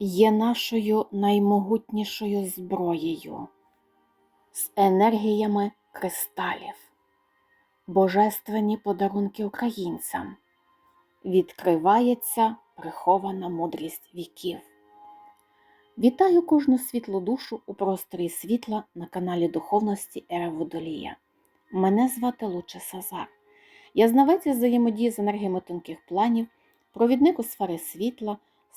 є нашою наймогутнішою зброєю з енергіями кристалів, божественні подарунки українцям. Відкривається прихована мудрість віків. Вітаю кожну світлу душу у просторі світла на каналі Духовності Ера Водолія. Мене звати Луче Сазар. Я знавець взаємодії з енергіями тонких планів, провідник у сфери світла,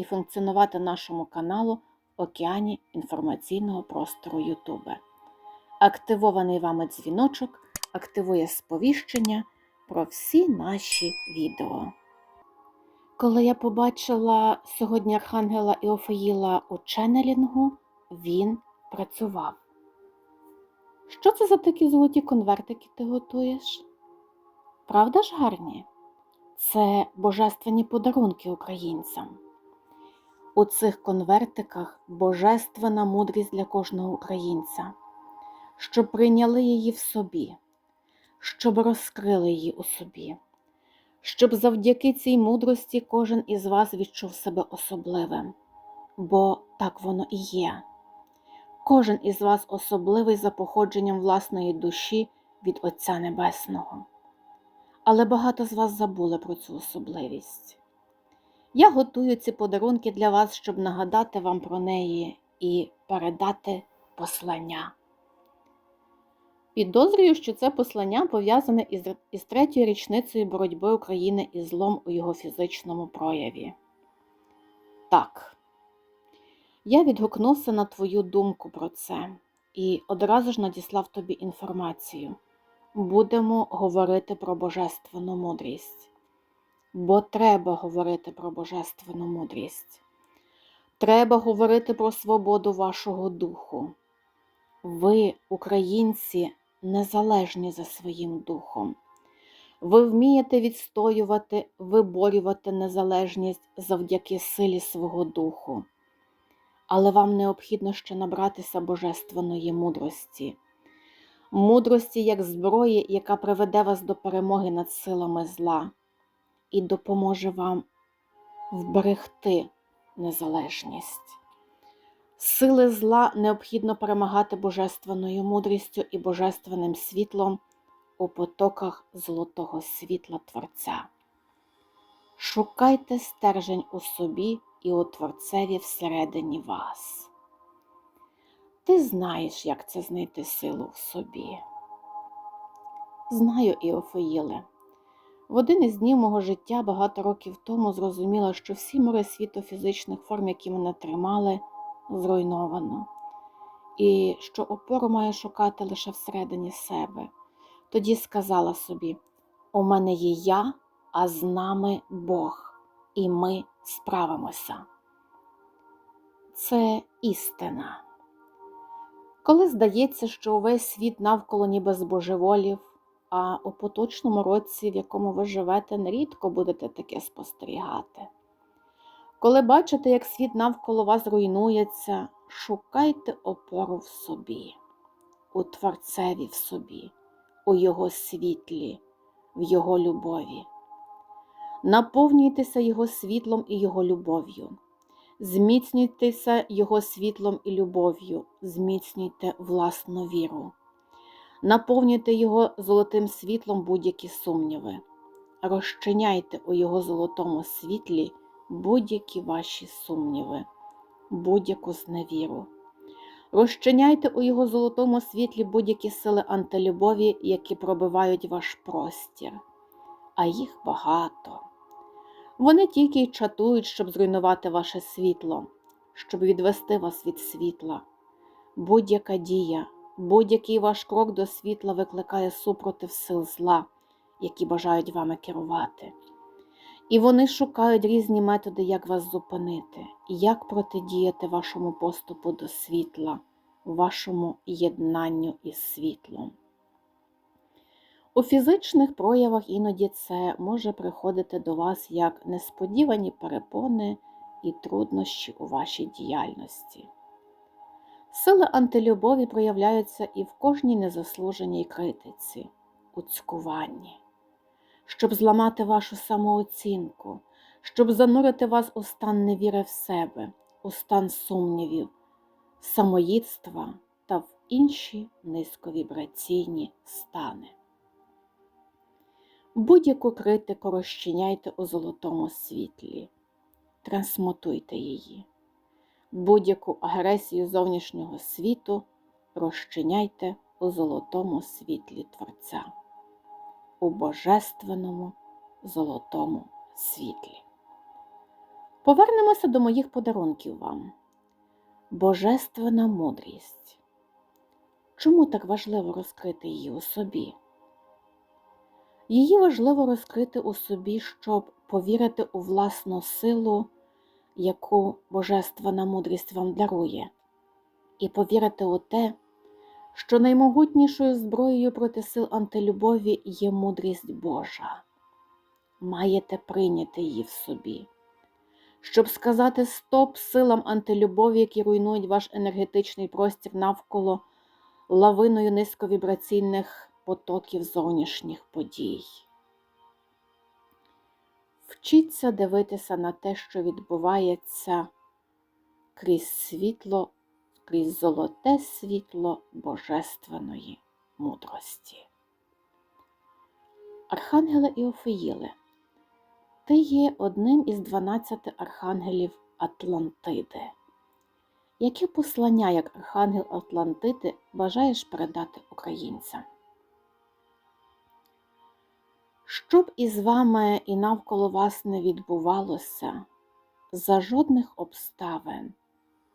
і функціонувати нашому каналу в океані інформаційного простору Ютубе. Активований вами дзвіночок активує сповіщення про всі наші відео. Коли я побачила сьогодні Архангела Іофаїла у ченнелінгу, він працював. Що це за такі золоті конвертики ти готуєш? Правда ж гарні? Це божественні подарунки українцям. У цих конвертиках божественна мудрість для кожного українця, щоб прийняли її в собі, щоб розкрили її у собі, щоб завдяки цій мудрості кожен із вас відчув себе особливим, бо так воно і є. Кожен із вас особливий за походженням власної душі від Отця Небесного. Але багато з вас забули про цю особливість. Я готую ці подарунки для вас, щоб нагадати вам про неї і передати послання. Підозрюю, що це послання пов'язане із, із третьою річницею боротьби України із злом у його фізичному прояві. Так, я відгукнувся на твою думку про це і одразу ж надіслав тобі інформацію. Будемо говорити про божественну мудрість, бо треба говорити про божественну мудрість. Треба говорити про свободу вашого духу. Ви, українці, незалежні за своїм духом. Ви вмієте відстоювати, виборювати незалежність завдяки силі свого духу. Але вам необхідно ще набратися божественної мудрості, мудрості як зброї, яка приведе вас до перемоги над силами зла і допоможе вам вберегти незалежність. Сили зла необхідно перемагати божественною мудрістю і божественним світлом у потоках золотого світла Творця. Шукайте стержень у собі і у Творцеві всередині вас. Ти знаєш, як це знайти силу в собі. Знаю, Іофоїле. В один із днів мого життя багато років тому зрозуміла, що всі море світу фізичних форм, які мене тримали, зруйновано, і що опору маю шукати лише всередині себе. Тоді сказала собі: у мене є я, а з нами Бог, і ми справимося. Це істина. Коли здається, що увесь світ навколо ніби збожеволів, а у поточному році, в якому ви живете, нерідко будете таке спостерігати. Коли бачите, як світ навколо вас руйнується, шукайте опору в собі, у Творцеві в собі, у Його світлі, в Його любові. Наповнюйтеся Його світлом і Його любов'ю. Зміцнюйтеся Його світлом і любов'ю, зміцнюйте власну віру. Наповнюйте Його золотим світлом будь-які сумніви. Розчиняйте у Його золотому світлі будь-які ваші сумніви, будь-яку зневіру. Розчиняйте у Його золотому світлі будь-які сили антилюбові, які пробивають ваш простір, а їх багато. Вони тільки й чатують, щоб зруйнувати ваше світло, щоб відвести вас від світла. Будь-яка дія, будь-який ваш крок до світла викликає супротив сил зла, які бажають вами керувати. І вони шукають різні методи, як вас зупинити, як протидіяти вашому поступу до світла, вашому єднанню із світлом. У фізичних проявах іноді це може приходити до вас як несподівані перепони і труднощі у вашій діяльності. Сили антилюбові проявляються і в кожній незаслуженій критиці, у цькуванні, щоб зламати вашу самооцінку, щоб занурити вас у стан невіри в себе, у стан сумнівів, самоїдства та в інші низьковібраційні стани. Будь-яку критику розчиняйте у золотому світлі, трансмутуйте її. Будь-яку агресію зовнішнього світу розчиняйте у золотому світлі Творця, у божественному золотому світлі. Повернемося до моїх подарунків вам. Божественна мудрість. Чому так важливо розкрити її у собі? Її важливо розкрити у собі, щоб повірити у власну силу, яку Божественна мудрість вам дарує, і повірити у те, що наймогутнішою зброєю проти сил антилюбові є мудрість Божа. Маєте прийняти її в собі, щоб сказати стоп силам антилюбові, які руйнують ваш енергетичний простір навколо лавиною низьковібраційних потоків зовнішніх подій. Вчіться дивитися на те, що відбувається крізь світло, крізь золоте світло Божественної мудрості. Архангеле Іофеїле, ти є одним із дванадцяти архангелів Атлантиди. Яке послання як архангел Атлантиди бажаєш передати українцям? Що б із вами і навколо вас не відбувалося, за жодних обставин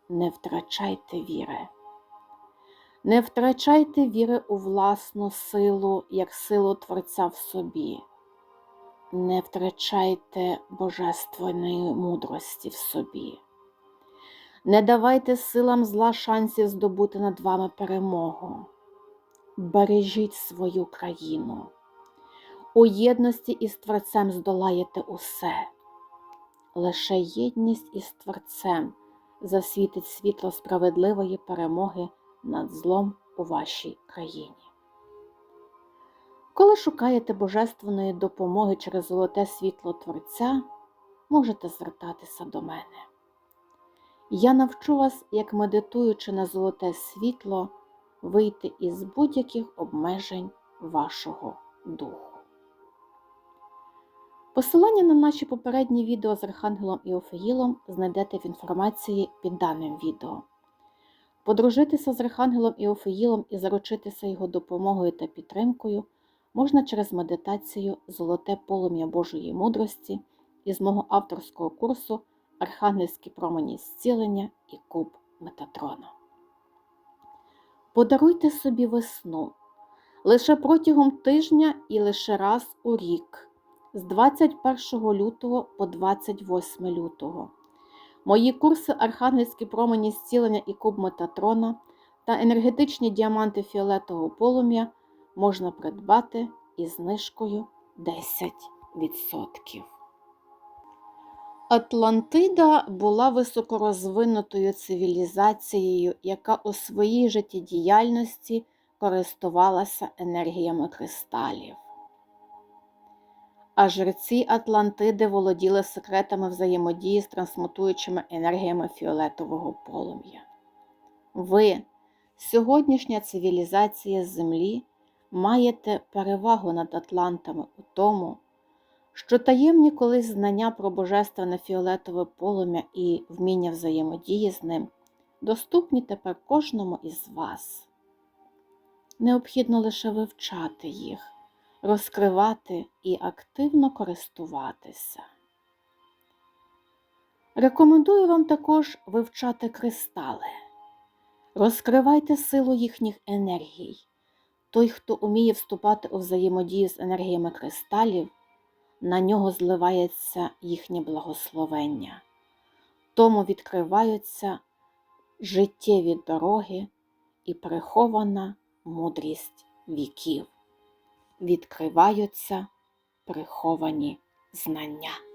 не втрачайте віри. Не втрачайте віри у власну силу, як силу Творця в собі. Не втрачайте божественної мудрості в собі. Не давайте силам зла шансів здобути над вами перемогу. Бережіть свою країну. У єдності із Творцем здолаєте усе. Лише єдність із Творцем засвітить світло справедливої перемоги над злом у вашій країні. Коли шукаєте божественної допомоги через золоте світло Творця, можете звертатися до мене. Я навчу вас, як медитуючи на золоте світло, вийти із будь-яких обмежень вашого духу. Посилання на наші попередні відео з Архангелом Іофеїлом знайдете в інформації під даним відео. Подружитися з Архангелом Іофеїлом і заручитися його допомогою та підтримкою можна через медитацію Золоте полум'я Божої мудрості із мого авторського курсу Архангельські промені зцілення і куб Метатрона. Подаруйте собі весну лише протягом тижня і лише раз у рік з 21 лютого по 28 лютого. Мої курси Архангельські промені зцілення і куб Метатрона та енергетичні діаманти фіолетового полум'я можна придбати із знижкою 10%. Атлантида була високорозвинутою цивілізацією, яка у своїй життєдіяльності користувалася енергіями кристалів. А жреці Атлантиди володіли секретами взаємодії з трансмутуючими енергіями фіолетового полум'я. Ви, сьогоднішня цивілізація Землі, маєте перевагу над Атлантами у тому, що таємні колись знання про божественне фіолетове полум'я і вміння взаємодії з ним доступні тепер кожному із вас. Необхідно лише вивчати їх розкривати і активно користуватися. Рекомендую вам також вивчати кристали. Розкривайте силу їхніх енергій. Той, хто уміє вступати у взаємодію з енергіями кристалів, на нього зливається їхнє благословення. Тому відкриваються життєві дороги і прихована мудрість віків. Відкриваються приховані знання.